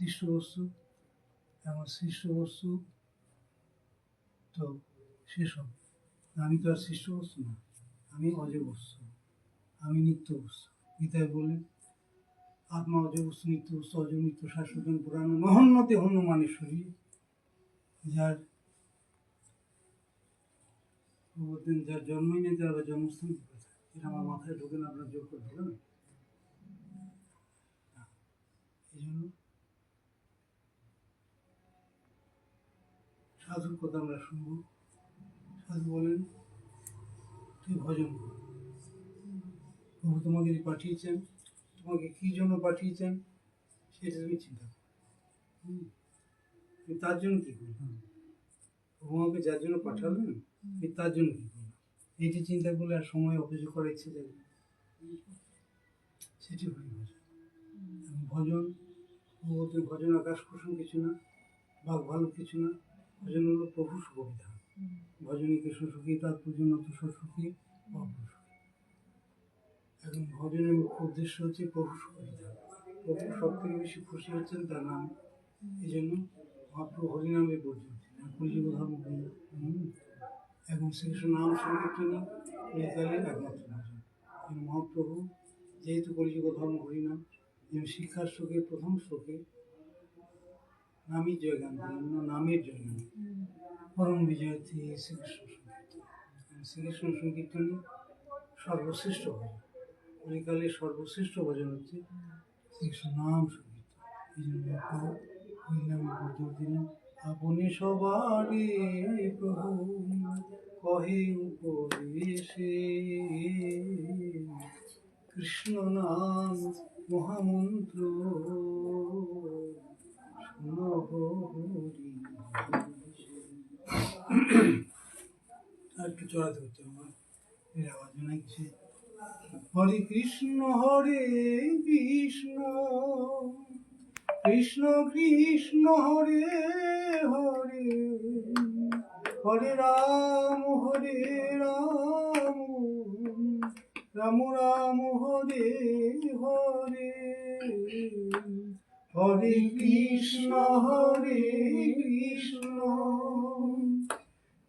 সৃষ্ট বস্তু এবং সৃষ্ট বস্তু তো সেসব আমি তো আর সৃষ্ট বস্তু না, আমি অজ আমি নিত্য বস্তু গীতায় বললেন আত্মা অজ বস্তু নিত্য বস্তু অজ নিত্য শাশ্বতন পুরাণ নহন্যতে হনুমানেশ্বরী যার বলতেন যার জন্মই নেই, তার জন্মস্থান এটা আমার মাথায় ঢোকে না, আপনার জোর করে না, এই জন্য সাধুর কথা আমরা শুনব। সাধু বলেন তুই ভজন কর। প্রভু তোমাকে যে পাঠিয়েছেন তোমাকে কি জন্য পাঠিয়েছেন সেটা তুমি চিন্তা করো। হুম। তার জন্য কি করবে প্রভু আমাকে যার জন্য পাঠালেন আমি তার জন্য কি করলাম এইটি চিন্তা করলে আর সময় অপচয় করার ইচ্ছে যাবে সেটি হয়ে ভজন। এবং ভজন ভজন আকাশ কুসুম কিছু না বাঘ ভালো কিছু না ভজন হলো প্রভু সুবিধা ভজনে কৃষ্ণ সুখী তাৎপর্য নত সুখী অপ্রভু সুখী। এখন ভজনের মুখ্য উদ্দেশ্য হচ্ছে প্রভু সুবিধা প্রভু সব থেকে বেশি খুশি হচ্ছেন তার নাম। এই জন্য মহাপ্রভু হরিনামে বলছেন কলিযুগ ধর্ম হরিনাম। হুম। এবং শ্রীকৃষ্ণ নাম সংকীর্তনই কলিকালের একমাত্র ভজন মহাপ্রভু যেহেতু কলিযুগ ধর্ম হরিনাম যেমন শিক্ষার শ্লোকে প্রথম শ্লোকে নামই জয়গান নামের জয়গান পরম বিজয়তী শ্রীকৃষ্ণ সংকীর্তন শ্রীকৃষ্ণ সংকীর্তনই সর্বশ্রেষ্ঠ ভজন। কলিকালে সর্বশ্রেষ্ঠ ভজন হচ্ছে শ্রীকৃষ্ণ নাম সংকীর্তন। এই জন্য আপনি সবারে প্রভু, কহে উপদেশে। কৃষ্ণ নাম মহামন্ত্র, শুনো হরি। একটু চড়াতে হচ্ছে আমার। আওয়াজ কিছু। হরে কৃষ্ণ হরে কৃষ্ণ কৃষ্ণ কৃষ্ণ, হরে হরে। হরে রাম হরে রাম। রাম রাম, হরে হরে। হরে কৃষ্ণ হরে কৃষ্ণ।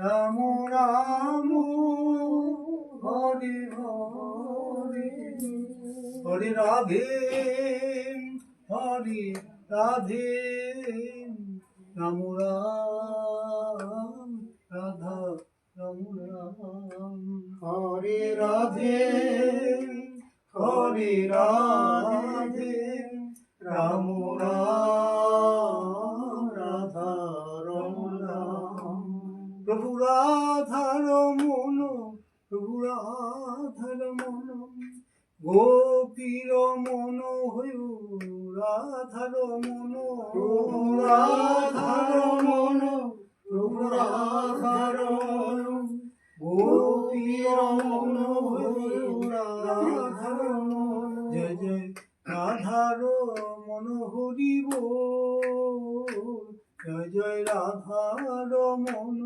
রাম রাম, হরে হরে। হরে রাধে হরে রাধে। রাম রাম, রাধা, রাম রাম। হরে রাধে হরে রাধে। গোপীর মন হইল রাধার মন রাধার মন রাধার মন গোপীর মন হইল রাধার মন জয় জয় রাধার মন হরিব। জয় জয় রাধার মন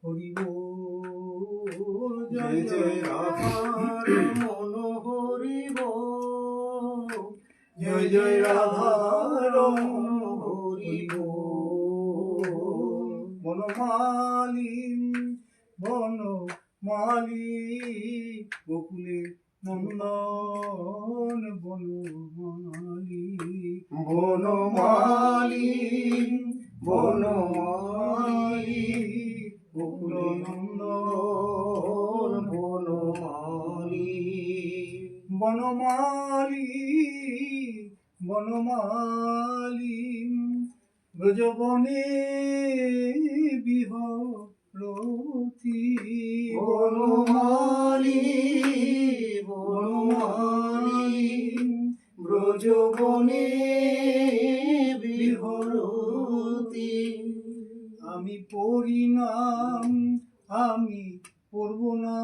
হরিব। জয় জয় রাধার জয় জয় রাধার মন হরিব বনমালী বন মালি গোকুলে নন্দন বনমালী। বনমালী বনমালী মুকুলনন্দন বনমালী। বনমালী বনমালী ব্রজবনে বিহরতি। বনমালী বনমালী ব্রজবনে বিহরতি। আমি পড়ি নাম আমি পড়ব না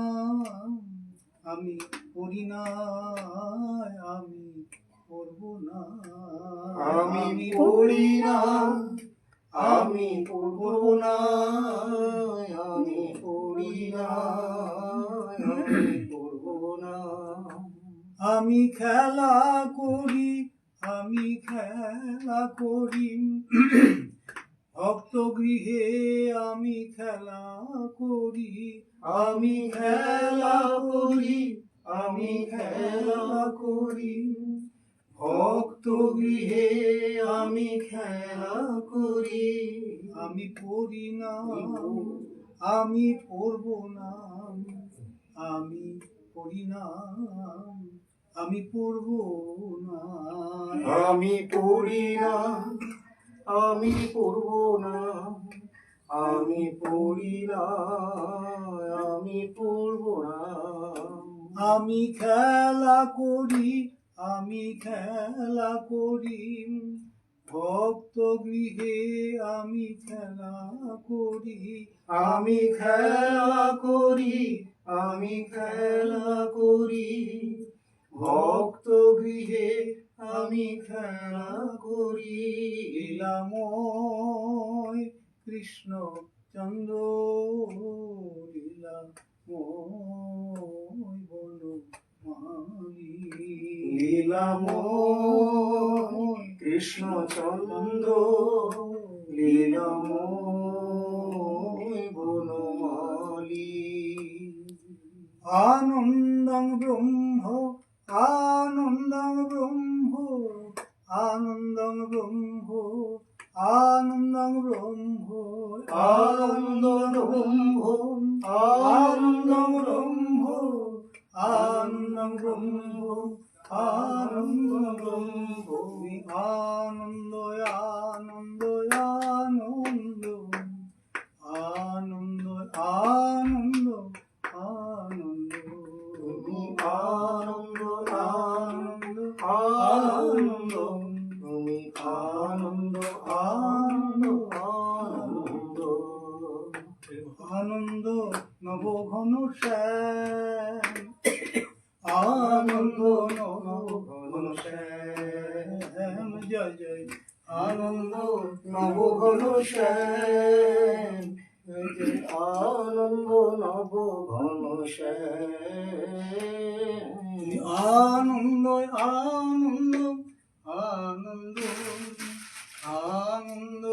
আমি না আমি আমি পড়ি না। আমি পড়ব না। আমি পড়ি না। আমি পড়ব না। আমি খেলা করি আমি খেলা করি। ভক্ত গৃহে আমি খেলা করি। আমি খেলা করি। আমি খেলা করি। ভক্ত গৃহে আমি খেলা করি। আমি পড়ি না। আমি পড়ব না। আমি পড়ি না। আমি পড়ব না। আমি পড়ি না। আমি পড়ব না। আমি পড়ি না। আমি পড়ব না। আমি খেলা করি। আমি খেলা করি ভক্ত গৃহে আমি খেলা করি। আমি খেলা করি, আমি খেলা করি। ভক্ত গৃহে আমি খেলা করি। লীলাময় কৃষ্ণ চন্দ্র লীলাময় বন মালি লীলাময় কৃষ্ণ চন্দ্র লীলাময় বনমালী। আনন্দং ব্রহ্ম আনন্দং ব্রহ্ম আনন্দং ব্রহ্ম আনন্দং ব্রহ্ম আনন্দ ব্রহ্ম আনন্দ ব্রহ্ম আনন্দং ব্রহ্ম। আনন্দ ব্রহ্ম। আনন্দ আনন্দ আনন্দ আনন্দ আনন্দ নব ঘন শ্যাম আনন্দ নব ঘন আনন্দ আনন্দ আনন্দ আনন্দ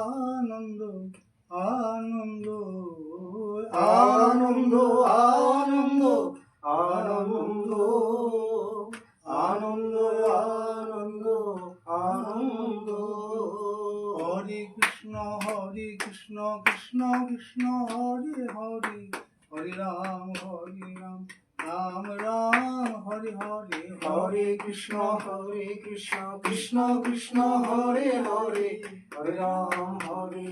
আনন্দ আনন্দ আনন্দ হরে কৃষ্ণ কৃষ্ণ কৃষ্ণ, হরে হরে। হরে রাম হরে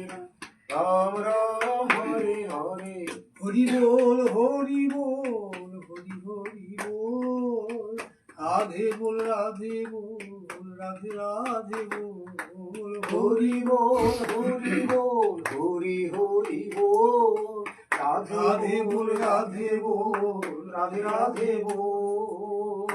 রাম রাম হরে হরে। হরি বল হরি বল, হরি হরি বল। রাধে বল রাধে বল, রাধে রাধে বল। হরি বল হরি বল, হরি হরি বল। রাধে বল রাধে বল, রাধে রাধে বল।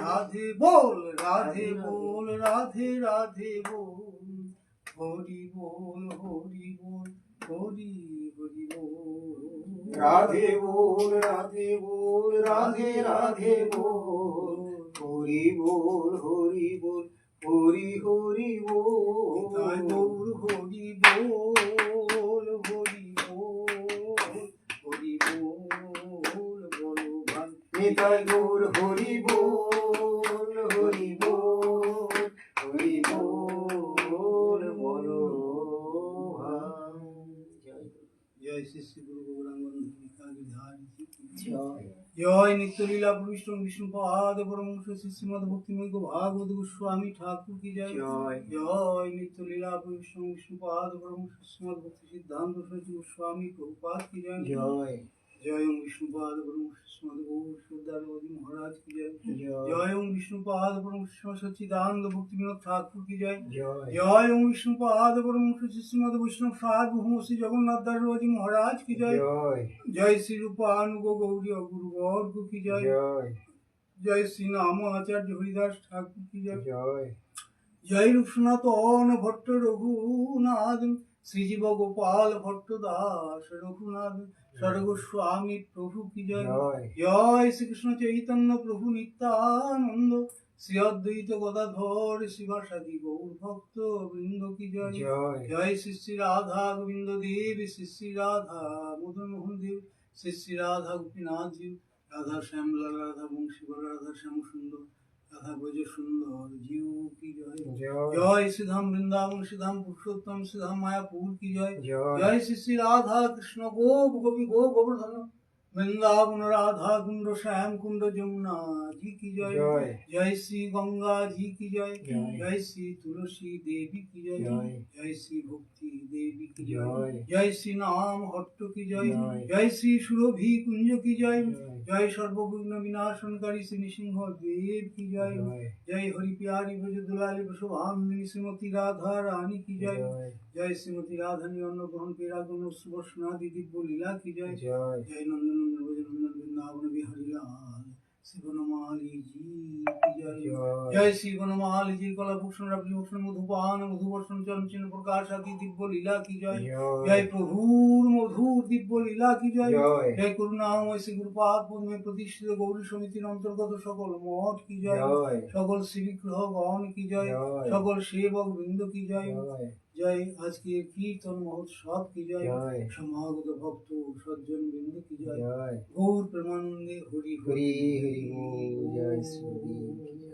রাধে বল রাধে বল রাধে রাধে বল। হরি বল হরি বল হরি হরি বল। রাধে বল রাধে বল রাধে রাধে বল। হরি বল হরি বল হরি হরি বল। হরি বল হরি বল হরি বল বল। ভান নিতাই গৌর জয় নিত্যলীলা বিষ্ণু বিষ্ণু পাদ পরমংশ শ্রী শ্রীমদ ভক্তিময় ভাগবত গোস্বামী ঠাকুর কি জয়। জয়। নিত্যলীলা বিষ্ণু বিষ্ণু পাদ পরমংশ শ্রীমদ ভক্তি সিদ্ধান্ত গোস্বামী প্রভুপাত কি জয়। জয়। জয় ওম বিষ্ণুপাদ মহারাজ কি জয়। জয়। ওম বিষ্ণুপাদ বিনোদ ঠাকুর কি জয়। জয়। ওম বিষ্ণুপাদ শ্রীমদ বৈষ্ণব শ্রী জগন্নাথ দাস রোজি মহারাজ কি জয়। জয়। শ্রী রূপানুগ গৌরী গুরু গর্গ কি জয়। জয়। শ্রী নাম আচার্য হরিদাস ঠাকুর কি জয়। জয়। জয় রূপ সনাতন ভট্ট রঘুনাথ শ্রীজীব গোপাল ভট্ট দাস রঘুনাথ স্বর্গস্বামী প্রভু কি জয়? জয়। শ্রীকৃষ্ণ চৈতন্য প্রভু নিত্যানন্দ। শ্রী অদ্বৈত গদাধর শিবাসাদি গৌর ভক্ত বৃন্দ কি জয়? জয়। শ্রী শ্রী রাধা গোবিন্দ দেব শ্রী শ্রী রাধা মদন মোহন দেব শ্রী শ্রী রাধা গোপীনাথ জীব রাধা শ্যামলাল রাধা বংশীবর রাধা শ্যাম সুন্দর রাধা ব্রজ সুন্দর জিউ কি জয়? জয়। শ্রীধাম বৃন্দাবন শ্রীধাম পুরুষোত্তম শ্রীধাম মায়াপুর কি জয়? জয়। শ্রী শ্রী রাধা কৃষ্ণ গোপ গোপী গো গোবর্ধন। বৃন্দাবন রাধা কুণ্ড শ্যাম কুণ্ড যমুনা জি কি জয়? জয়। শ্রী গঙ্গা জি কি জয়? জয়। শ্রী তুলসী দেবী কি জয়? জয়। শ্রী ভক্তি দেবী কি জয়? জয়। শ্রী নাম হট্ট কি জয়। জয়। শ্রী সুরভি কুঞ্জ কি জয়। জয়। সর্ববিঘ্ন বিনাশনকারী শ্রী নৃসিংহ দেব কি জয়? জয়। হরি প্যারি ব্রজ দুলালী বসুভামিনী শ্রীমতী রাধা রানী কি জয়? জয়। শ্রীমতী রাধানী অন্নগ্রহণ পেরাগুণ সুবর্ষনাদি দিব্য লীলা কি জয়? জয়। নন্দনন্দন ব্রজনন্দন বৃন্দাবন বিহারী লাল জয়? শ্রী কলাভূষণ মধুপান মধুবর্ষণ চরণ চিহ্ন প্রকাশ আদি দিব্য লীলা কি জয়? জয়। প্রভুর প্রভুর দিব্য লীলা কি জয়। জয়। করুণাময় শ্রী গুরুপাদ পদ্মে প্রতিষ্ঠিত গৌরী সমিতির অন্তর্গত সকল মঠ কি জয়। সকল শ্রীবিগ্রহ গণ কি জয়। সকল সেবক বৃন্দ কি জয়। জয়। আজকে কীর্তন মহোৎসব কি জয়। সমাগত ভক্ত সজ্জন বৃন্দ কি জয়। জয়। গৌর প্রেমানন্দে হরি হরি। হরি জয় শ্রী